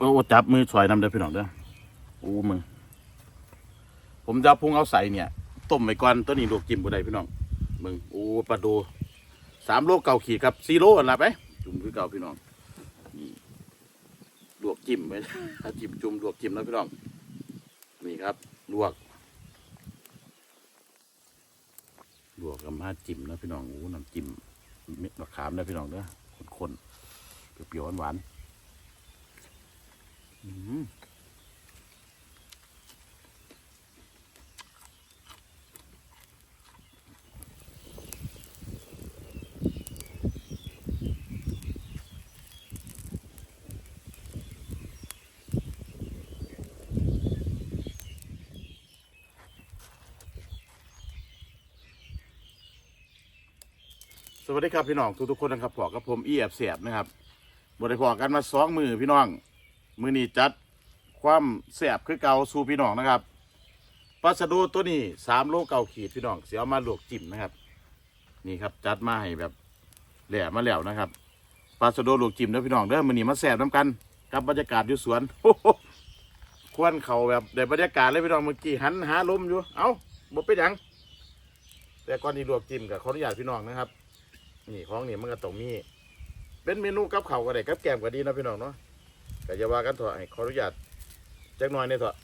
โอ้จับมือช่วยนำเด้อพี่น้องเด้อโอ้มึงผมจะพุงเอาใส่เนี่ย ต้มไปก่อนตัวนี้ลวกจิ้มบ่ได้พี่น้องมึงโอ้ปลาดูสามโลเก่าขีดครับสี่โลอันละไปจุ่มคือเก่าพี่น้องนี่ลวกจิ้มไปจิ้มจุ่มลวกจิ้มแล้วพี่น้องนี่ครับลวกลวกกับมาจิ้มนะพี่น้องโอ้น้ำจิ้มเม็ดมะขามนะพี่น้องเด้อคนๆเปรี้ยวหวานๆ วัสดีครับพี่น้องทุกๆคนนะครับพอกับผมเอีแอบเสียบนะครับบริพอกันมาสองมือพี่น้อง มือนี้จัดความเสียบคือเกาสู่พี่น้องนะครับปลาสะดูตัวนี้สามโลเก่าขีดพี่น้องเสียมาหลวกจิ้มนะครับ นี่ครับจัดมาให้แบบแหล่มาแล้วนะครับปลาสะดูหลวกจิ้มนะพี่น้องเด้อมือนี้มาแสบน้ำกัน กับบรรยากาศอยู่สวนโอ้โหควนเขาแบบได้บรรยากาศเลยพี่น้องเมื่อกี้หันหาลมอยู่ เอ้าบ่เป็นหยังแต่ก่อนที่ลวกจิ้มกับขออนุญาตพี่น้องนะครับ นี่ของนี่มันก็ต้องมี เป็นเมนูกับเขาก็ได้กับแกมก็ดีนะพี่น้องเนาะ ก็จะว่ากันเถอะให้ขออนุญาตจักหน่อยเนี่ยเถอะ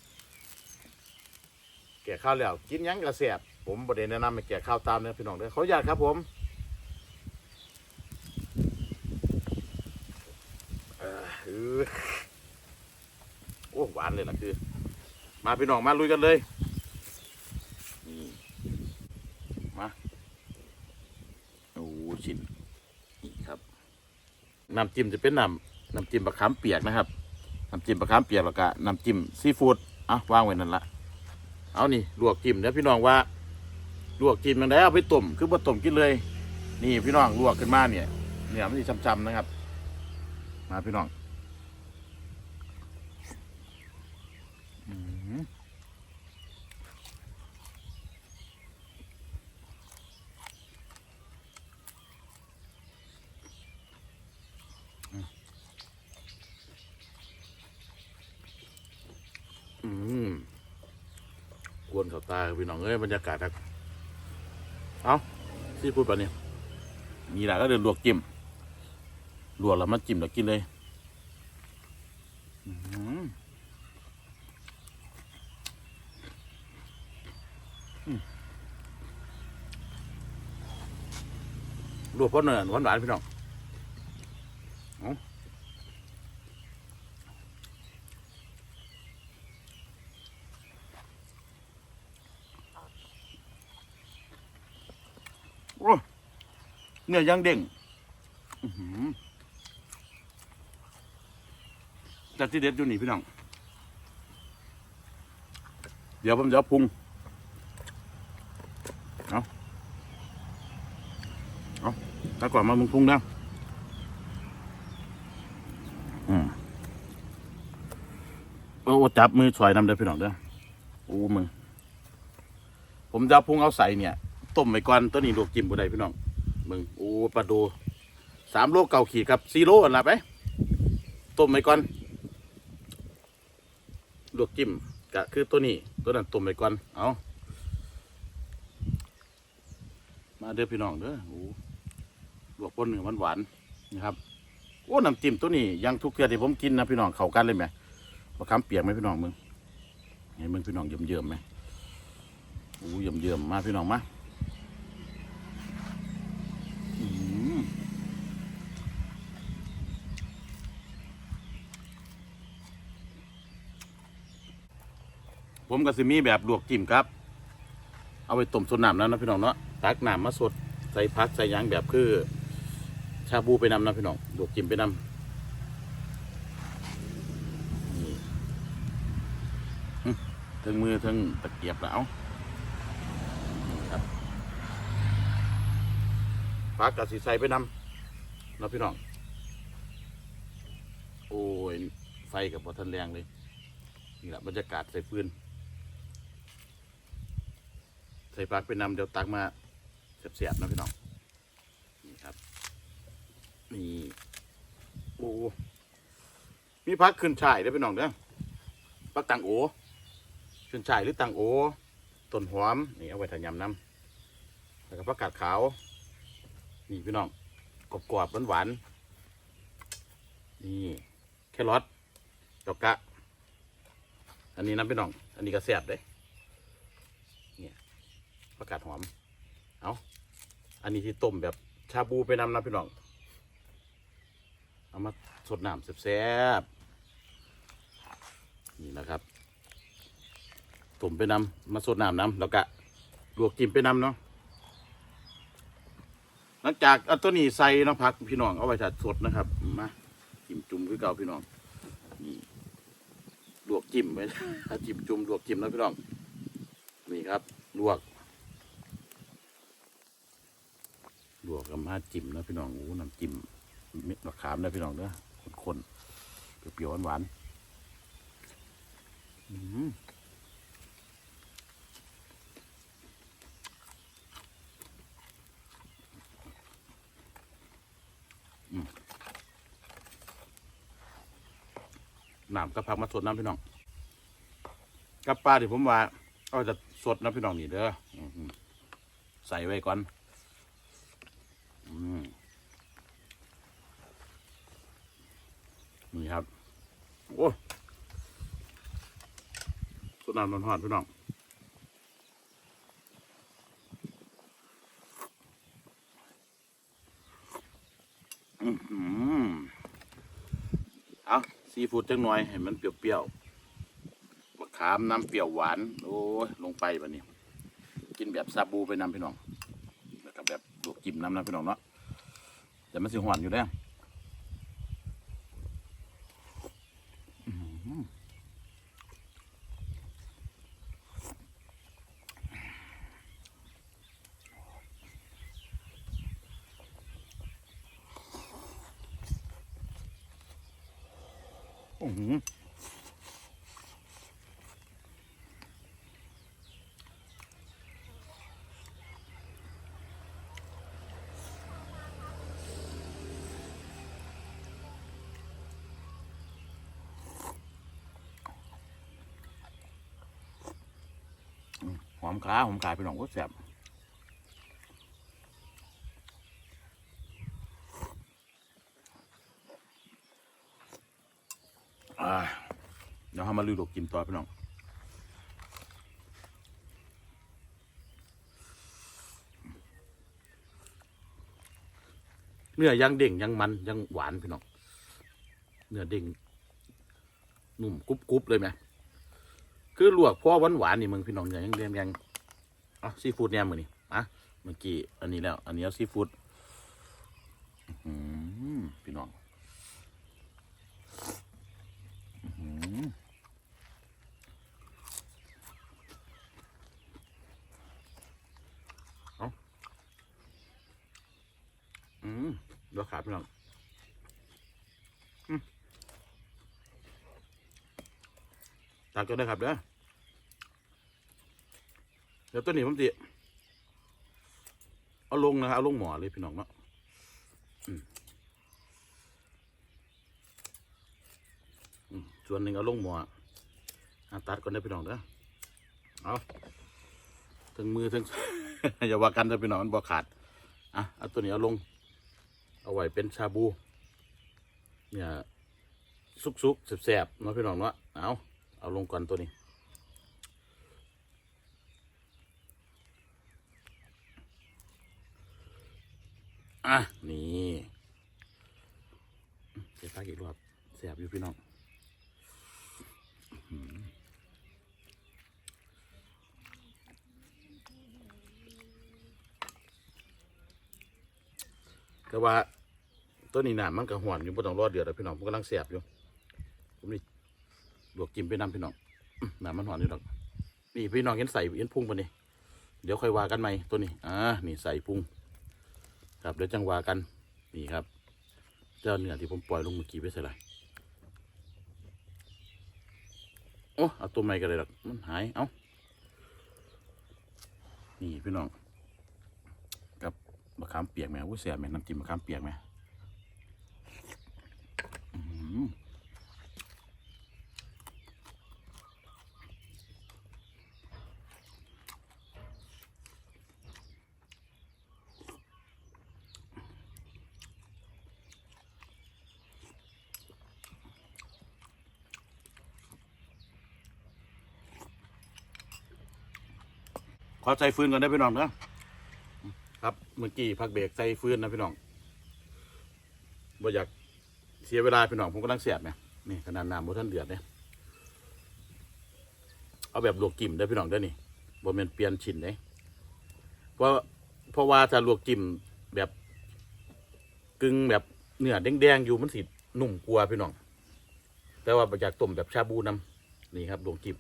แก่ข้าวแล้วกินยังกระแสบผมบไดแนะนำให้แก่ข้าวตามเนี่ยพี่น้องเด้อขออนุญาตครับผมเออโอ้หวานเลยล่ะคือ มาพี่น้องมาลุยกันเลยนี่มาโอ้ชิ้นนี่ครับน้ำจิ้มจะเป็นน้ำ น้ำจิ้มปลาขามเปียกนะครับน้ำจิ้มปลาขามเปียกแล้วก็น้ำจิ้มซีฟู้ดอะวางไว้นั่นละเอานี่ลวกจิ้มเดี๋ยวพี่น้องว่าลวกจิ้มยังไงเอาไปต้มคือบ่ต้มกินเลย นี่พี่น้องลวกขึ้นมาเนี่ยเนี่ยมันจะช้ำๆนะครับ มาพี่น้องอื้อหือ อืมก วนเขาตาพี่น้องเอ้ยบรรยากาศครับเอาที่พูดไปเนี่ยมีหลายก็เดินลวกจิ้มลวกแล้วมาจิ้มแล้วกินเลยลวกเพราะเนินหวานหวานพี่น้องเอาโอ้ เนื้อย่างเด้งจัดที่เด็ดอยู่นี่พี่น้อง เดี๋ยวผมจะเอาปรุงเอาเอาตาก่อนมามึงปรุงนะอืมโอ้จับมือช่วยนำเด้อพี่น้องเด้อโอ้มึงผมจะพุงเอาใส่เนี่ย ต้มไปก่อนตัวนี้ลวกจิ้มบ่ได้พี่น้อง มึงโอ้ปลาดูสามโลเก่าขีดครับสี่โลอันละไปต้มไปก่อนลวกจิ้มก็คือตัวนี้ตัวนั้นต้มไปก่อนเอามาเด้อพี่น้องเด้อโอ้ลวกปนเนื้อมันหวานๆนะครับโอ้น้ำจิ้มตัวนี้ยังทุกเทือที่ผมกินนะพี่น้องเข้ากันเลยไหมมะขามเปียกไหมพี่น้องมึงเห็นมึงพี่น้องเยิ้มๆไหมโอ้เยี่มเยี่มๆมาพี่น้องมา ผมก็สิมีแบบลวกจิ้มครับ เอาไปต้มสดน้ำแล้วนะพี่น้องเนาะตักน้ำมาสดใส่พักใส่ยางแบบคือ ชาบูไปนำนะพี่น้องลวกจิ้มไปนำนี่หึถึงมือถึงตะเกียบแล้วครับพักกับสีใส่ไปนำเนาะพี่น้องโอ้ยไฟกับบอทันแรงเลยนี่แหละบรรยากาศใส่ฟืน ใส่พักไปนำเดี๋ยวตักมาเสียบๆนะพี่น้อง นี่ครับ นี่โอ้มีพักขึ้นช่ายได้พี่น้องเด้อพักตังโอขึ้นช่ายหรือตังโอต้นหอม นี่เอาไว้ทานยำน้ำแล้วก็ผักกาดขาว นี่พี่น้องกรอบๆหวานๆนี่แครอทดอกกะ อันนี้น้ำพี่น้อง อันนี้ก็แซ่บเด้เนี่ย ผักกาดหอม เอาอันนี้ที่ต้มแบบชาบูไปนำนะพี่น้อง เอามาสดน้ำแซ่บๆนี่นะครับต้มไปนำมาสดน้ำน้ำแล้วก็ลวกจิ้มไปนำเนาะหลังจากเอาตัวนี้ใส่นาะพักพี่น้องเอาไว้ถัดสดนะครับมาจิ้มจุ่มคือเก่าพี่น้องนี่ลวกจิ้มไปจิ้มจุ่มลวกจิ้มนะพี่น้องนี่ครับลวก ลวกกับมาจิ้มนะพี่น้องโอ้น้ำจิ้มเม็ดมะขามนะพี่น้องเด้อคนๆเปรี้ยวๆหวานๆอืมน้ำกับผักมาสดน้ำพี่น้องกับปลาที่ผมว่าเอาจะสดนะพี่น้องนี่เด้อใส่ไว้ก่อน นี่ครับ โอ้สดน้ำร้อนๆพี่น้องอือหือเอาซีฟู้ดจังหน่อยให้มันเปรี้ยวๆมะขามน้ำเปรี้ยวหวาน โอ้ยลงไปแบบนี้ กินแบบซาบูไปนำพี่น้อง แล้วก็แบบลวก จิ้มน้ำนะพี่น้องเนาะแต่มันสิหวานอยู่แล้วอื้อหืออื้อหือหอ มขาหอมขาพี่น้องก็แซ่บเดี๋ยวเรามาลือลวกกินต่อพี่น้องเนื้อยังเด้งยังมันยังหวานพี่น้อง เนื้อเด้งนุ่มกรุบกรุบเลยไหม คือลวกพราะหวานหวานๆนี่มึงพี่น้องอย่างยังเรียงยัง อะซีฟู้ดเนี่ยมือนี่อะเมื่อกี้อันนี้แล้ว อันนี้เอาซีฟู้ดอื้อหือพี่น้องอื้อหือเอาอืมเดี๋ยวขาดพี่น้องตักก็ได้ครับเด้อ ดี๋ยวตัวนี้ผมติเอาลงนะเอาลงหมอเลยพี่น้องเนาะส่วนหนึ่งเอาลงหมออะตัดก่อนได้พี่น้องเด้อเอาถึงมือถึงอย่าว่ากันเด้อพี่น้องมันบ่ขาดอะเอาตัวนี้เอาลง เอาไว้เป็นชาบู เนี่ยสุกๆแสบๆเนาะพี่น้องเนาะเอาเอาลงก่อนตัวนี้ อะ นี่เสียตาอีกรอบเสียบอยู่พี่น้องอื้อหือแต่ว่าตัวนี้น้ำมันก็หวนอยู่บ่ต้องรอดเดือดแล้วพี่น้องผมกำลังเสียบอยู่ ผมนี่ลวกกินไปน้ำพี่น้องอื้อน้ำมันหวนอยู่ดอกนี่พี่น้องเห็นใส่เห็นพุงปะนี่เดี๋ยวค่อยว่ากันไหมตัวนี้อ่านี่ใส่พุง ครับเดี๋ยวจังหวะกันนี่ครับ เจ้าเนื้อที่ผมปล่อยลงเมื่อกี้ไปใส่ไรโอ้เอาตัวใหม่กันเลยหรอกมันหายเอานี่พี่น้องกับมะขามเปียกไหมวุ้ยเสียไหมน้ำจิ้มมะขามเปียกไหม ขอใส่ฟืนก่อนได้พี่น้องนะครับเมื่อกี้พักเบรกใส่ฟืนนะพี่น้องบ่อยากเสียเวลาพี่น้องผมกำลังเสียบเนี่ยนี่ขนาดน้ำบ่ท่านเดือดเนี่ยเอาแบบลวกจิ้มได้พี่น้องได้นี่บ่แม่นเปลี่ยนชิ้นเด้เพราะเพราะว่าถ้าลวกจิ้มแบบกึ่งแบบเนื้อแดงๆอยู่มันสินุ่มกว่าพี่น้อง แต่ว่าบ่อยากต้มแบบชาบูน้ำนี่ครับลวกจิ้ม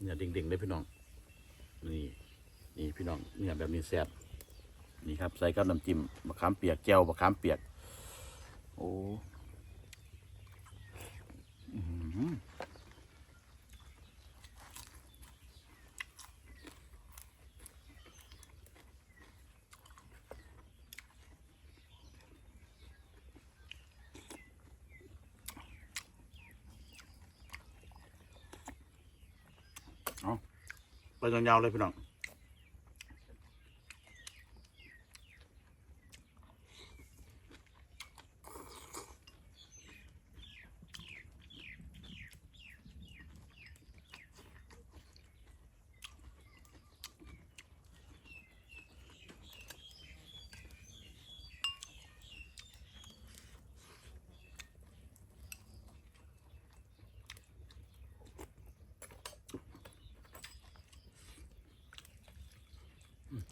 เนื้อเด้งๆได้พี่น้อง นี่นี่พี่น้องเนี่ยแบบนี้แซ่บนี่ครับใส่กับน้ำจิ้มมะขามเปียกแก้วมะขามเปียก โอ้อื้อหือเอา ไปยาวๆเลยพี่น้อง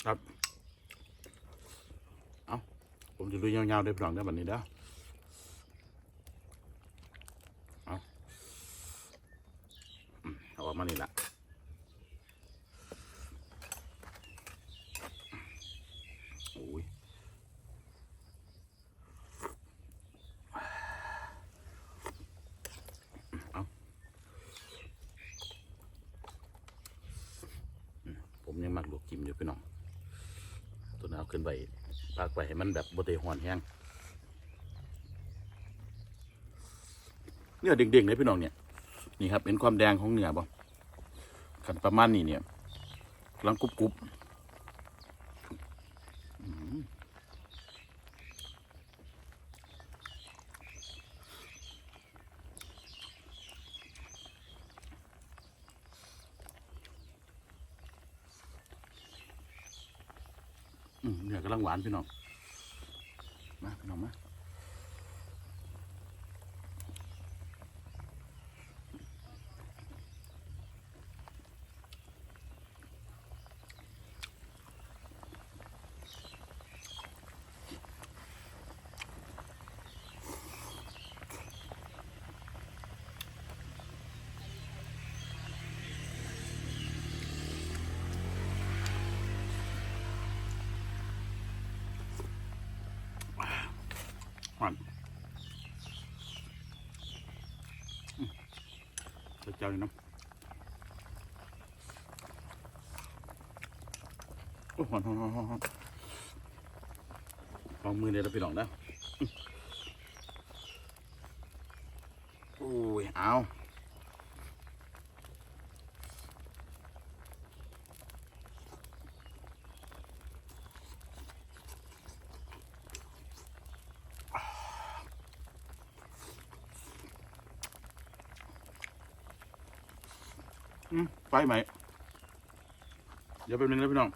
ครับ เอาผมจะลุยาวๆได้พี่น้องได้แบบนี้เด้อเอาเอาออกมานี่ละโอ้ยเอาผมยังมักลวกจิ้มอยู่พี่น้องตัวนั้น เอาขึ้นไปปากไปให้มันแบบบเตหอนแห้งเนื้อเด้งๆเลยพี่น้องเนี่ยนี่ครับเป็นความแดงของเนื้อบ่ขันประมาณนี้เนี่ยกำลังกรุบๆรุบอืมอืมเนื้อกำลัง หวานพี่น้องมาพี่น้องมา หวานอืมเจ้าเจ้านี่น้ำ โอ้หวานหวานหวานลองมือเนี่ยวเราไปลองนะโอ้ยเอาไปไหม เดี๋ยวแป๊บนึงนะพี่น้อง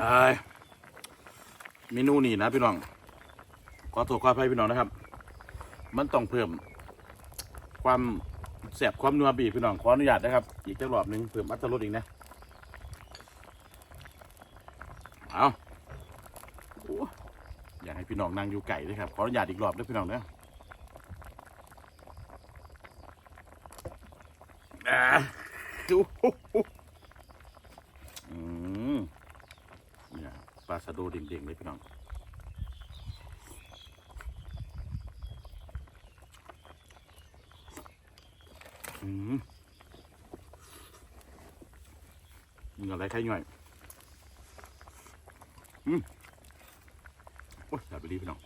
ไอเมนูนี่นะพี่น้อง ขอโทษขออภัยพี่น้องนะครับ มันต้องเพิ่ม ความแสบความนัวบีพี่น้องขออนุญาตนะครับ อีกจักรอบหนึ่งเพิ่มอัตรสอีกนะเอาอยากให้พี่น้องนั่งอยู่ไก่ด้วยครับ ขออนุญาตอีกรอบด้วยพี่น้องนะอ่าโอ้โหอืม เนี่ยปลา สะโดเด่งๆเลยพี่น้องอืมเหงื่อะไรใครหน่อยอืมโอ้ยอย่าไปดีพี่น้อง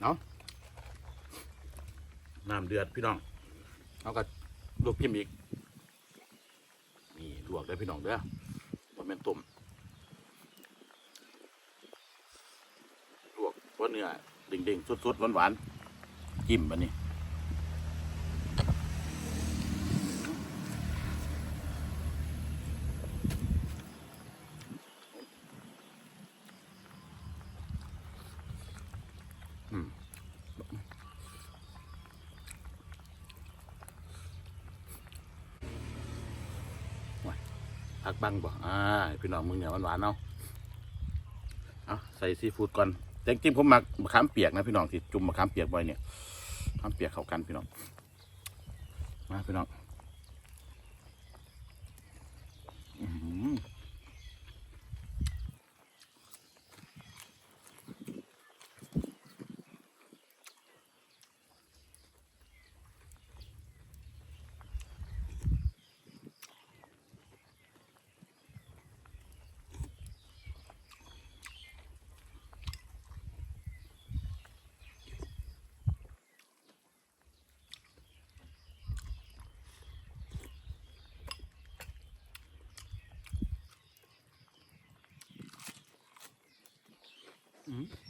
เอาะน้ำเดือดพี่น้องเอาก็ลวกพิมพ์อีก นี่ลวกได้พี่น้องเด้อว่าแม่นต้มลวกว่าเนื้อเด้งๆสดๆหวานๆจิ้มอันนี้ พักบังบ่อ่าพี่น้องมึงเนี่ยหวานๆเนาะเอาใส่ซีฟู้ดก่อนแต่จริงผมหมักมะขามเปียกนะพี่น้องที่จุ่มมะขามเปียกไว้เนี่ยมะขามเปียกเข้ากันพี่น้องมาพี่น้อง อื้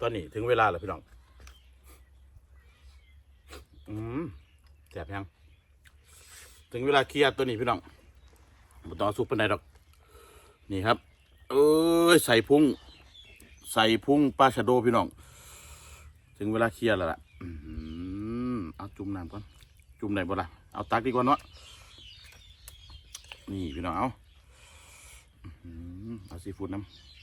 ตอนนี้ถึงเวลาแล้วพี่น้อง อืมแสบยัง ถึงเวลาเคลียร์ตัวนี้พี่น้องบ่ต้อซุปเป็นไดดอก นี่ครับ เอ้ยใส่พุงใส่พุงปลาชะโดพี่น้อง ถึงเวลาเคลียร์แล้วล่ะอืมเอาจุ่มน้ำก่อน จุ่มไหนบ่ล่ะ เอาตักดีกว่าเนาะ นี่พี่น้องเอาอื้อหือเอาซีฟู้ดน้ำ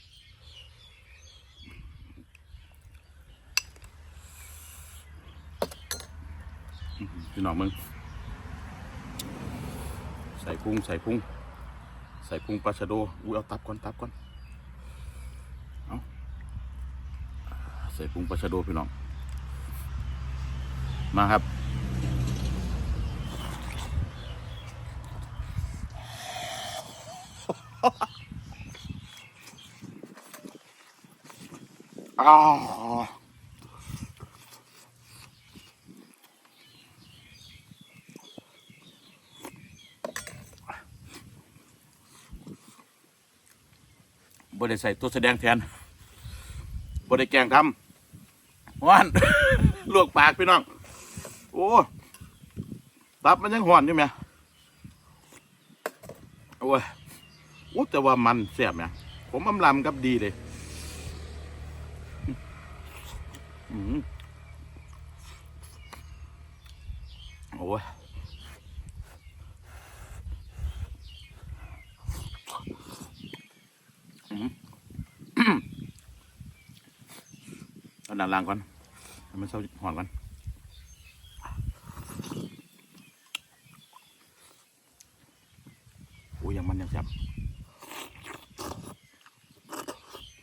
พี่น้องมึงใส่พุงใส่พุงใส่พุงปลาชะโดอุ้ยเอาตับก่อนตับก่อนเอาใส่พุงปลาชะโดพี่น้องมาครับอ้าว บ่ได้ใส่ตัวแสดงแทนบ่ได้แกล้งทำว่านลวกปากพี่น้อง โอ้ตับมันยังห่อนอยู่ไหมโอ้ยโอ้แต่ว่ามันแซ่บเนี่ยผมอำลำกับดีเลย อืมโอ้ย เอา ด้านล่างก่อนให้มันเศร้าหอนก่อนโอ้ยยังมันยังจับ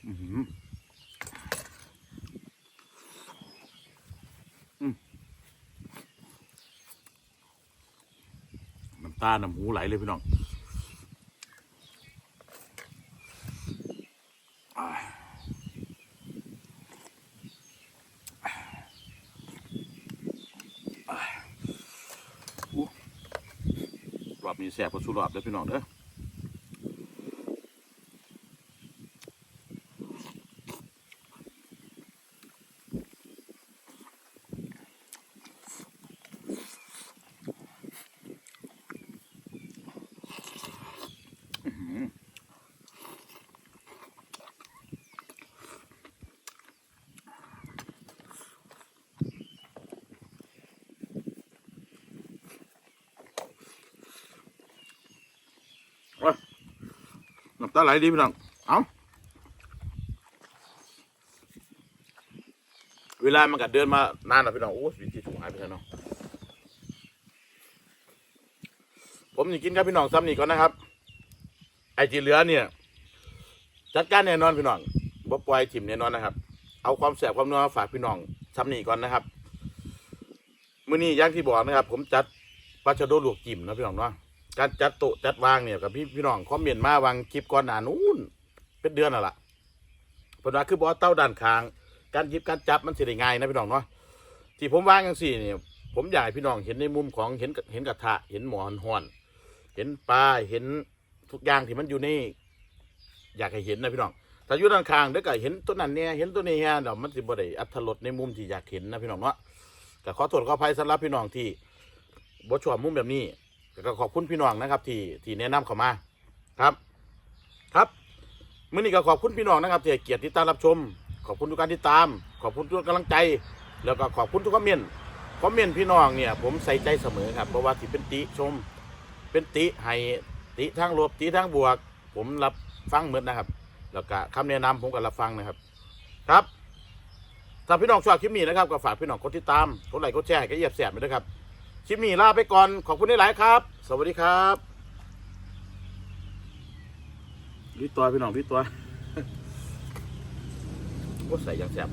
อืมน้ำตาน้ำหูไหลเลยพี่น้องอ่า รอบนี้ แสบกว่าสุรอบเด้อพี่น้องเด้อำ ตาไหลดีพี่น้อง เอาเวลามันก็เดินมานานแล้วพี่น้อง โอ้ยวิธีถูกหายไปแล้วเนาะผมจะกินครับพี่น้องซ้ำนี่ก่อนนะครับ ไอ้ที่เหลือเนี่ย จัดการแน่นอนพี่น้องบ่ปล่อยถิ่มแน่นอนนะครับ เอาความแสบความนัวฝากพี่น้องซ้ำนี่ก่อนนะครับมื้อนี้อย่างที่บอกนะครับ ผมจัดปลาชะโดลวกจิ้มนะพี่น้องเนาะ การจัดโต๊ะจัดวางเนี่ยกับพี่พี่น้องคอมเมนต์มาวางคลิปก่อนหน้านู้นเป็นเดือนน่ะล่ะเพราะว่าคือบอกว่าเต้าด้านข้าง การหยิบการจับมันสิได้ง่ายนะพี่น้องเนาะที่ผมวางอย่างสี่เนี่ยผมอยากให้พี่น้องเห็นในมุมของเห็นเห็นกระทะเห็นหมอนห้อน เห็นปลาเห็นทุกอย่างที่มันอยู่ในอยากให้เห็นนะพี่น้องแต่อยู่ด้านข้างเดี๋ยวก็เห็นตัวนั้นเนี่ยเห็นตัวนี้ฮะเดี๋ยวมันสิบ่ได้อัตลดในมุมที่อยากเห็นนะพี่น้องเนาะก็ขอโทษขออภัยสำหรับพี่น้องที่บ่ชอบมุมแบบนี้ ก็ขอบคุณพี่น้องนะครับ ที่ที่แนะนำเข้ามาครับ ครับมื้อนี้ก็ขอบคุณพี่น้องนะครับที่ให้เกียรติติดตามรับชม ขอบคุณทุกการติดตาม ขอบคุณทุกกำลังใจ แล้วก็ขอบคุณทุกคอมเมนต์คอมเมนต์พี่น้องเนี่ยผมใส่ใจเสมอครับเพราะว่าที่เป็นติชม เป็นติให้ติทางลบติทางบวก ผมรับฟังเหมือนนะครับ แล้วก็คำแนะนำผมก็รับฟังนะครับ ครับถ้าพี่น้องชอบคลิปนี้นะครับก็ฝากพี่น้องกดติดตามกดไลค์กดแชร์ก็เหยียบแสบไปด้วยครับ คลิปนี้ลาไปก่อน ขอบคุณหลายๆครับ สวัสดีครับรีตัวพี่น้องรีตัวก็ใส่ยังแสบ